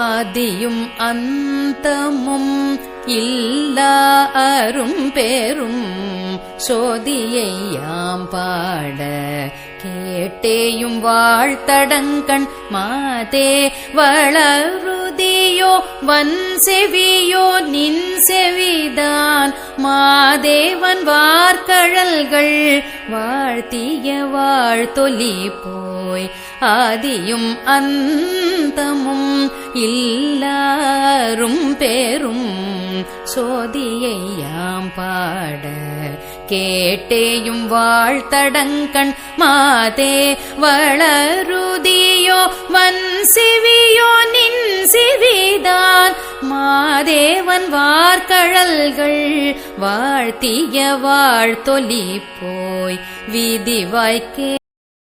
ஆதியும் அந்தமும் இல்லா அரும் பேரும் சோதியை யாம் பாட கேட்டேயும் வாழ்த்தடங்கண் மாதே வளருதியோ வன் செவியோ நின் செவிதான் மாதேவன் வார்கழல்கள் வாழ்த்திய வாழ்த்தொலி போய் ஆதியும் அந்த அந்தமும் இல்லாரும் பேரும் சோதியை யாம் பாட கேட்டேயும் வாழ்த்தடங்கண் மாதே வளருதியோ வன் சிவியோ நின் சிவிதான் மாதேவன் வார்கழல்கள் வாழ்த்திய வாழ்த்தொலி போய் விதி வாய்க்கே